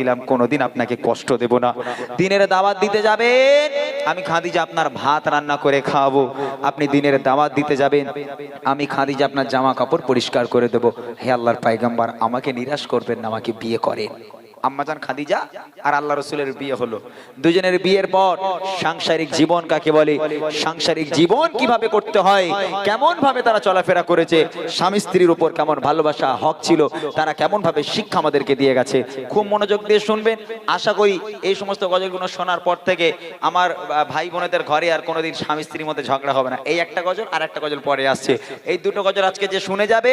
দিলাম, কোনোদিন আপনাকে কষ্ট দেব না। দিনের দাওয়াত দিতে যাবেন, আমি খাদিজা আপনার ভাত রান্না করে খাওয়াবো। আপনি দিনের দাওয়াত দিতে যাবেন, আমি খাদিজা আপনার জামা কাপড় পরিষ্কার করে দেবো। হে আল্লাহর পায়গাম্বার, আমাকে নিরাশ করবেন না, আমাকে বিয়ে করেন। আম্মাজান খাদিজা আর আল্লাহ রসুলের বিয়ে হলো। দুজনের বিয়ের পর সাংসারিক জীবন কাকে বলে? সাংসারিক জীবন কীভাবে করতে হয়? কেমন ভাবে তারা চলাফেরা করেছে? স্বামী স্ত্রীর উপর কেমন ভালোবাসা, হক ছিল? তারা কেমন ভাবে শিক্ষা আমাদেরকে দিয়ে গেছে? খুব মনোযোগ দিয়ে শুনবেন। আশা করি এই সমস্ত গজলগুলো শোনার পর থেকে আমার ভাই বোনেদের ঘরে আর কোনোদিন স্বামী স্ত্রীর মধ্যে ঝগড়া হবে না। এই একটা গজল আর একটা গজল পরে আসছে। এই দুটো গজল আজকে যে শুনে যাবে,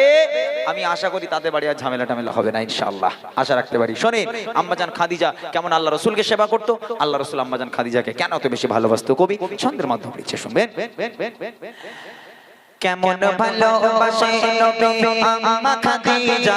আমি আশা করি তাদের বাড়ি আর ঝামেলা টামেলা হবে না, ইনশাআল্লাহ। আশা রাখতে পারি। শোনেন আম্মাজান খাদিজা কেমন আল্লাহ রসুলকে সেবা করতো? আল্লাহ রসুল আম্মাজান খাদিজাকে কেন এত বেশি ভালোবাসত? কবি ছন্দের মাধ্যমে লিখছে শুনবেন? কেমন ভালোবাসে নবী আম্মা খাদিজা?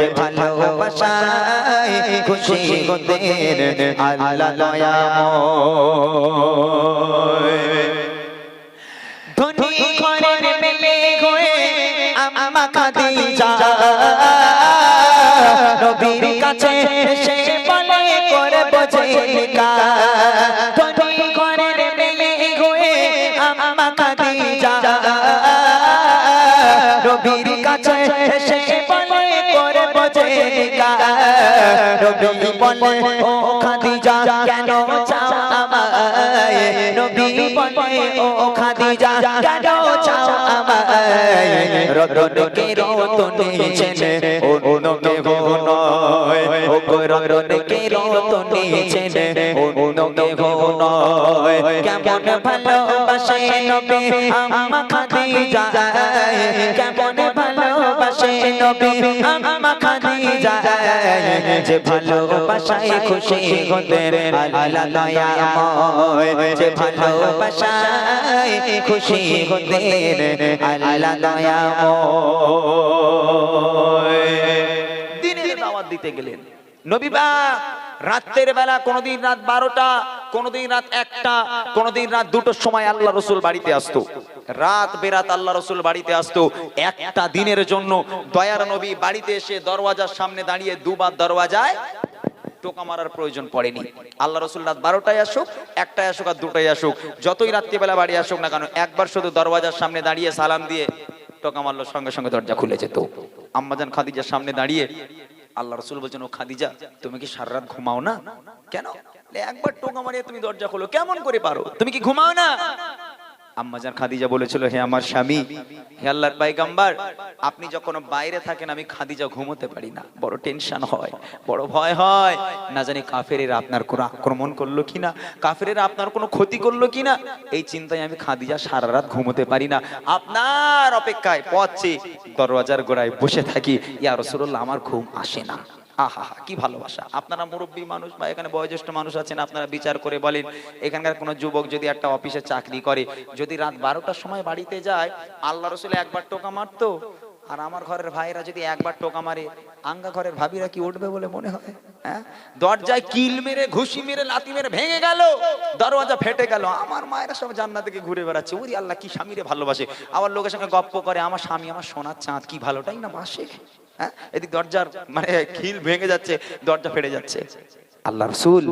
ভালোবাসায় খুশি হতেন, আল্লাহ দয়াময় ধনী ঘরের মেলে হয়ে আম্মা খাদিজা। নবীর কাছে এসে বলে করে বোঝে ধনী ঘরের মেলে হয়ে কাছে নবী বলে ও খাদিজা, কেন চাও আমায়? নবী বলে ও খাদিজা, কেন চাও আমায়? রতনকে রতনে চেনে অন্যকে গো নয়। ও রতনকে রতনে চেনে অন্যকে গো নয়। কেমন ভালোবাসে নবী আমা খাদিজা? কেমন ভালোবাসে নবী। আমা খাদিজা যে ভালোবাসায় খুশি যে ভালোবাসায় খুশি দাওয়াত দিতে গেলেন। নবীবা রাতের বেলা কোনোদিন রাত বারোটা, কোনোদিন রাত একটা, কোনোদিন রাত দুটোর সময় আল্লাহ রসুল বাড়িতে আসতো। রাত বেরাত আল্লাহ রসুল বাড়িতে আসতো। একটা দিনের জন্য দয়ার নবী বাড়িতে এসে দরওয়াজার সামনে দাঁড়িয়ে দুবার দরওয়াজায় টোকা মারার প্রয়োজন পড়েনি। আল্লাহ রসুল রাত বারোটায় আসুক, একটায় আসুক আর দুটায় আসুক। যতই রাত্রিবেলা বাড়ি আসুক না কেন, একবার শুধু দরওয়াজার সামনে দাঁড়িয়ে সালাম দিয়ে টোকা মারলো, সঙ্গে সঙ্গে দরজা খুলে যেত। আম্মাজান খাদিজার সামনে দাঁড়িয়ে আল্লাহ রসুল বলছেন, ও খাদিজা, তুমি কি সারা রাত ঘুমাও না? কেন? একবার টোকা মারিয়ে তুমি দরজা খোলো। কেমন করে পারো? তুমি কি ঘুমাও না? আম্মাজান খাদিজা বলেছিল, হে আমার স্বামী, হে আল্লাহর পাইগাম্বার, আপনি যখন বাইরে থাকেন, আমি খাদিজা ঘুমোতে পারি না। বড় টেনশন হয়, বড় ভয় হয়। না জানি কাফেরেরা আপনার কোনো আক্রমণ করল কিনা, কাফেরেরা আপনার কোনো ক্ষতি করল কিনা। এই চিন্তায় আমি খাদিজা সারা রাত ঘুমোতে পারি না। আপনার অপেক্ষায় পথে দরওয়াজার গোড়ায় বসে থাকি। ইয়া রসুল্লাহ আমার ঘুম আসে না। আহা হা কি ভালোবাসা। আপনারা মুরব্বী মানুষ বা এখানে বয়োজ্যেষ্ঠ মানুষ আছেন, আপনারা বিচার করে বলেন, এখানকার কোনো যুবক যদি একটা অফিসে চাকরি করে, যদি রাত বারোটার সময় বাড়িতে যায়, আল্লাহ রসুল একবার টোকা মারতো। আর আমার ঘরের ভাইরা যদি একবার টোকা মারে, আঙ্গা ঘরের ভাবিরা কি উঠবে বলে মনে হয়? হ্যাঁ? দরজায় কিল মেরে, ঘুষি মেরে লাতি মেরে ভেঙে গেল, দরওয়াজা ফেটে গেল। আমার মায়েরা সব জান্নাত থেকে ঘুরে বেড়াচ্ছে। ওরে আল্লাহ, কি স্বামীরে ভালোবাসে। আবার লোকের সঙ্গে গপ্প করে, আমার স্বামী আমার সোনার চাঁদ, কি ভালোটাই না বাসে হ্যাঁ? এদিক দরজার মানে খিল ভেঙে যাচ্ছে দরজা ফেটে যাচ্ছে। আল্লাহ রসুল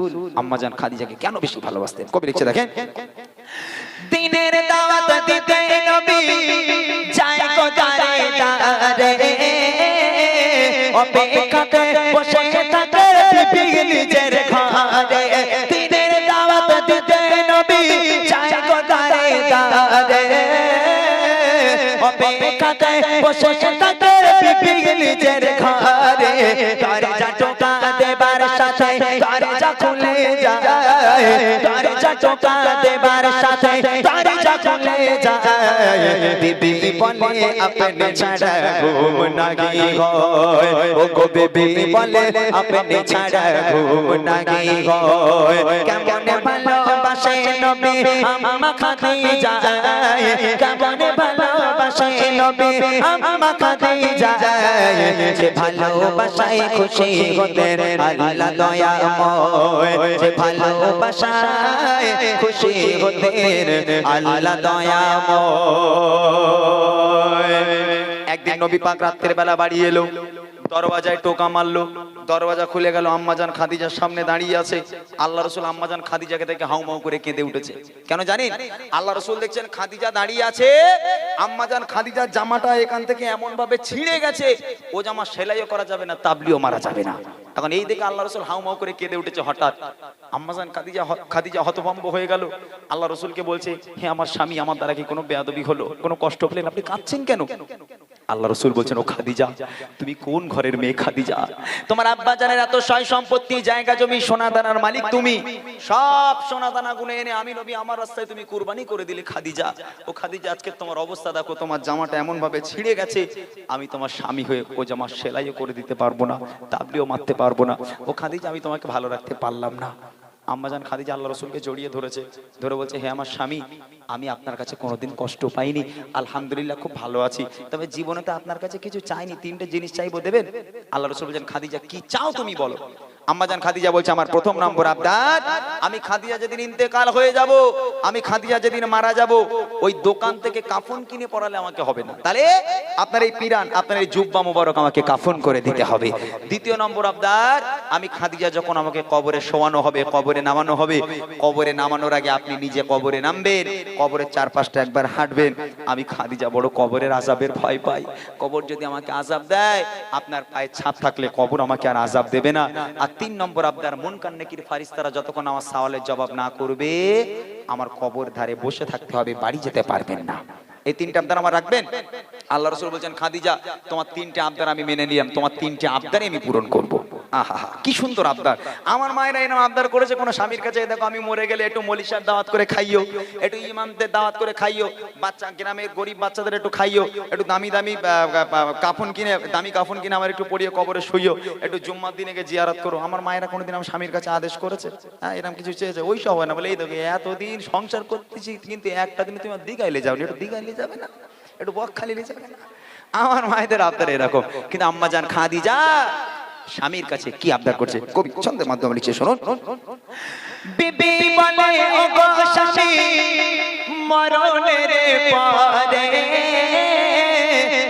আম্মাজান খাদিজাকে কেন বেশি ভালোবাসতেন? কবি লিখছে দেখেন। দিনের দাওয়াত দিতে নবী যায় গো যায় দারে অপেক্ষা বসে অপেক্ষাতে বসে থাকে বিবি নিজের ঘরে। দরজা টোকা দেবার সাথে দরজা খুলে যায়। দরজা টোকা দেবার সাথে দরজা খুলে যায়। বিবি বলে, আপনি ছাড়া ঘুম নাগি হয়? ও গো বিবি বলে, আপনি ছাড়া ঘুম নাগি হয়? কেমন খুশি হতেন আল্লাহ দয়াময়। খুশি আল্লাহ একদিন নবী পাক রাত্রের বেলা বাড়ি এলো। দরওয়াজায় টোকা মারলো, দরওয়াজা খুলে গেল, আম্মাজান খাদিজার সামনে দাঁড়িয়ে আছে। আল্লাহ রসুল আম্মাজান খাদিজাকে দেখে হাউমাউ করে কেঁদে উঠেছে। কেন জানেন? আল্লাহ রসুল দেখছেন খাদিজা দাঁড়িয়ে আছে, আম্মাজান খাদিজার জামাটা এখান থেকে এমন ভাবে ছিঁড়ে গেছে, ও জামা সেলাইও করা যাবে না, তাবলিও মারা যাবে না। এখন এই দেখে আল্লাহ রসুল হাউমাউ করে কেঁদে উঠেছে হঠাৎ। আম্মাজান খাদিজা খাদিজা হতভম্ব হয়ে গেল। আল্লাহ রসুলকে বলছে, হে আমার স্বামী, আমার দ্বারা কি কোনো বেয়াদবি হলো? কোনো কষ্ট পেলেন? আপনি কাঁদছেন কেন? আল্লাহ রসুল বলছেন, ও খাদিজা, তুমি কোন ঘরের মেয়ে খাদিজা? তোমার আব্বা জানের এত সয় সম্পত্তি, জায়গা, জমি সোনা দানার মালিক তুমি। সব সোনা দানা গুনে এনে আমি নবী, আমার রাস্তায় তুমি কুরবানি করে দিলে খাদিজা। ও খাদিজা, আজকে তোমার অবস্থা দেখো, তোমার জামাটা এমন ভাবে ছিঁড়ে গেছে, আমি তোমার স্বামী হয়ে ও জামা সেলাইও করে দিতে পারব না, তাবলিও মারতে পারব না। ও খাদিজা, আমি তোমাকে ভালো রাখতে পারলাম না। আম্মাজান খাদিজা আল্লাহ রসুলকে জড়িয়ে ধরেছে, ধরে বলছে, হে আমার স্বামী, আমি আপনার কাছে কোনোদিন কষ্ট পাইনি। আলহামদুলিল্লাহ, খুব ভালো আছি। তবে জীবনে তো আপনার কাছে কিছু চাইনি, তিনটে জিনিস চাইব দেবেন? আল্লাহ রসুল বলছেন, খাদিজা, কি চাও তুমি বলো? আম্মাজান খাদিজা বলছে, আমার প্রথম নম্বর আবদার, আমি খাদিজা যেদিন ইন্তেকাল হয়ে যাব, আমি খাদিজা যেদিন মারা যাব, ওই দোকান থেকে কাফন কিনে পড়ালে আমাকে হবে না। তাহলে আপনার এই পিরান, আপনার এই জুব্বা মোবারক আমাকে কাফন করে দিতে হবে। দ্বিতীয় নম্বর আবদার, আমি খাদিজা যখন আমাকে কবরে শোয়ানো হবে, কবরে নামানো হবে, কবরে নামানোর আগে আপনি নিজে কবরে নামবেন, কবরের চারপাশটা একবার হাঁটবেন। আমি খাদিজা বড় কবরের আজাবের ভয় পাই। কবর যদি আমাকে আজাব দেয়, আপনার পায়ে ছাপ থাকলে কবর আমাকে আর আজাব দেবে না। আর তিন নম্বর আবদার, মন কান্নেকির ফারিস্তারা যতক্ষণ আমার সওয়ালের জবাব না করবে, আমার কবর ধারে বসে থাকতে হবে, বাড়ি যেতে পারবেন না। এই তিনটা আবদার আমার রাখবেন? আল্লাহ রসুল বলছেন, খাদিজা, তোমার তিনটে আবদার আমি মেনে নিলাম, তোমার তিনটে আবদারই আমি পূরণ করব। আহা কি সুন্দর আবদার। আমার মায়েরা এরকম আবদার করেছে, কোনো স্বামীর কাছে দেখো, আমি মরে গেলে একটু মলিশার দাওয়াত করে খাইও, একটু ইমামদের দাওয়াত করে খাইও, বাচ্চা গ্রামের গরিব বাচ্চাদের একটু খাইও, একটু দামি দামি কাফন কিনে, দামি কাফন কিনে আমার একটু পরিয়ে কবরে শুইও, একটু জুম্মার দিনে গিয়ে জিয়ারত করো। আমার মায়েরা কোনোদিন আমার স্বামীর কাছে আদেশ করেছে? হ্যাঁ এরকম কিছু চেয়েছে? ওই সব হয় না, বলে, এই দেখো, এতদিন সংসার করতেছি, কিন্তু একটা দিন তুমি দিঘাইলে যাও একটু দিঘাইলে যাবে না? একটু বকখালি যাবে না আমার মায়েদের আবদার এরকম কিন্তু আম্মা জান খাদিজা স্বামীর কাছে কি আবদার করছে কবি ছন্দের মাধ্যমে লিখছে শুনুন বিবি বলে ও গো স্বামী মরণের পরে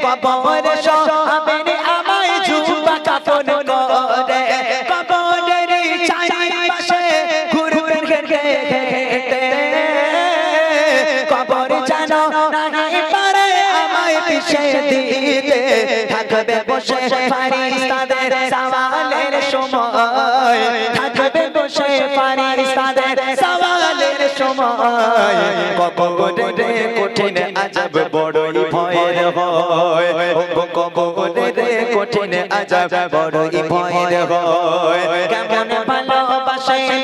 কবর সহাবেন দিতে থাকবে বসে ফারিস্তাদের সওয়ালের সময়। থাকবে বসে ফারিস্তাদের সওয়ালের সময়। কবরে কঠিন আজব বড়ই ভয়ের হয়। কবরে কঠিন আজব বড়ই ভয়ের হয়। কেমন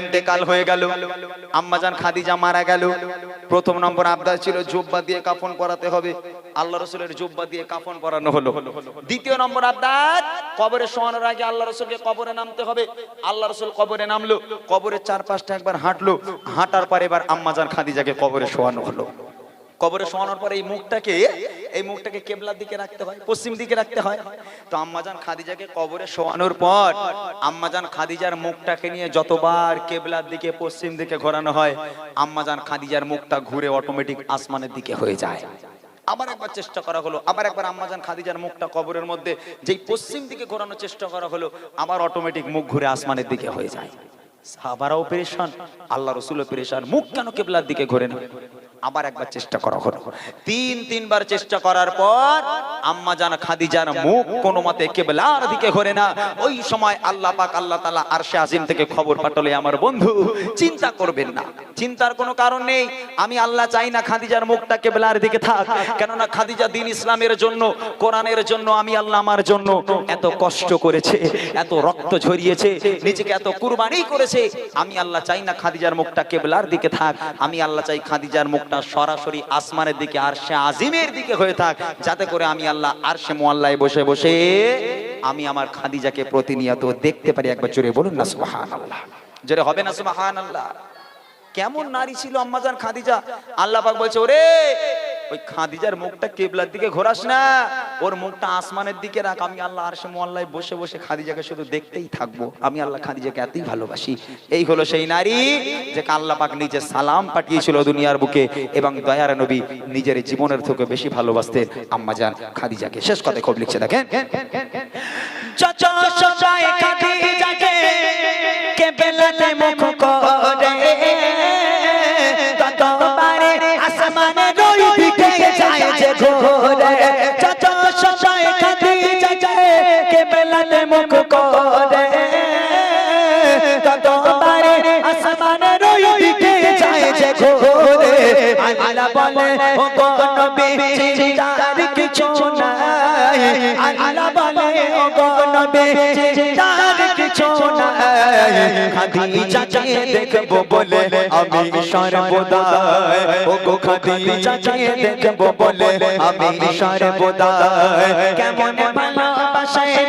ইন্তেকাল হয়ে গেল। আম্মাজান খাদিজা মারা গেল। প্রথম নম্বর আবদার ছিল জুব্বা দিয়ে কাফন পরাতে হবে। আল্লাহ রসুলের জুব্বা দিয়ে কাফন পরানো হলো। দ্বিতীয় নম্বর আবদার, কবরে শোয়ানোর আগে আল্লাহ রসুলকে কবরে নামতে হবে। আল্লাহ রসুল কবরে নামলো, কবরের চারপাশটা একবার হাঁটলো। হাঁটার পর এবার আম্মাজান খাদিজাকে কবরে শোয়ানো হলো। কবরে শোয়ানোর পরে এই মুখটাকে এই মুখটাকে কেবলার দিকে রাখতে হয়, পশ্চিম দিকে রাখতে হয়। তো আম্মাজান খাদিজাকে কবরে শোয়ানোর পর আম্মাজান খাদিজার মুখটাকে নিয়ে যতবার কেবলার দিকে, পশ্চিম দিকে ঘোরানো হয় আম্মাজান খাদিজার মুখটা ঘুরে অটোমেটিক আসমানের দিকে হয়ে যায়। আবার একবার চেষ্টা করা হলো, আবার একবার আম্মাজান খাদিজার মুখটা কবরের মধ্যে যেই পশ্চিম দিকে ঘোরানোর চেষ্টা করা হলো, আবার অটোমেটিক মুখ ঘুরে আসমানের দিকে হয়ে যায়। সাহাবারাও পেরেশান, আল্লাহ রসুলও পেরেশান, মুখ কেন কেবলার দিকে ঘোরে না আবার একবার চেষ্টা করা হলো। তিন, তিনবার চেষ্টা করার পর আম্মা জান খাদিজার মুখ কোনো মতে কেবলার দিকে ঘরে না। ওই সময় আল্লাহ পাক, আল্লাহ তালা আরশে আজিম থেকে খবর পাঠালে আমার বন্ধু, চিন্তা করবেন না। চিন্তার কোনো কারণ নেই। আমি আল্লাহ চাই না খাদিজার মুখটা কেবলার দিকে থাক। কেননা খাদিজা দিন ইসলামের জন্য, কোরআনের জন্য, আমি আল্লাহ আমার জন্য এত কষ্ট করেছে, এত রক্ত ঝরিয়েছে, নিজেকে এত কুরবানি করেছে। আমি আল্লাহ চাই না খাদিজার মুখটা কেবলার দিকে থাক। আমি আল্লাহ চাই খাদিজার মুখটা সরাসরি আসমানের দিকে আর সে আজিমের দিকে হয়ে থাক, যাতে করে আমি আল্লাহ আর সে মোয়াল্লায় বসে বসে আমি আমার খাদিজাকে প্রতিনিয়ত দেখতে পারি। একবার জোরে বলুন না সুবাহান আল্লাহ জোরে হবে না সুবাহান আল্লাহ কেমন নারী ছিল আম্মাজান খাদিজা? আল্লাহ পাক বলছে, ওরে ওই খাদিজার মুখটা কেবলার দিকে ঘোরাস না। ওর মুখটা আসমানের দিকে রাখ। আমি আল্লাহ আরশে মোয়াল্লায় বসে বসে খাদিজাকে শুধু দেখতেই থাকব। আমি আল্লাহ খাদিজাকে এতই ভালোবাসি। এই হলো সেই নারী যে আল্লাহ পাক নিজে সালাম পাঠিয়েছিল দুনিয়ার বুকে এবং দয়ার নবী নিজের জীবনের থেকে বেশি ভালোবাসতেন। আম্মাজান খাদিজাকে শেষ কথা খুব লিখছে, দেখেন? যত কেবলাতে মুখ করে। ততবারে আসমানে দুই দিকে যায় যে ঘোরে। আল্লাহ বলে ও নবী, চিন্তার কিছু নাই। আল্লাহ বলে ও নবী, চিন্তার কিছু নাই। খাদিজাকে দেখব বলে আমি সর্বদা ও গো খাদিজাকে দেখব বলে আমি সর্বদা কেমন ভালোবাসে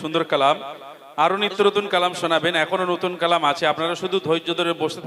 সুন্দর কালাম। আরও নিত্য নতুন কালাম শোনাবেন। এখনও নতুন কালাম আছে। আপনারা শুধু ধৈর্য ধরে বসে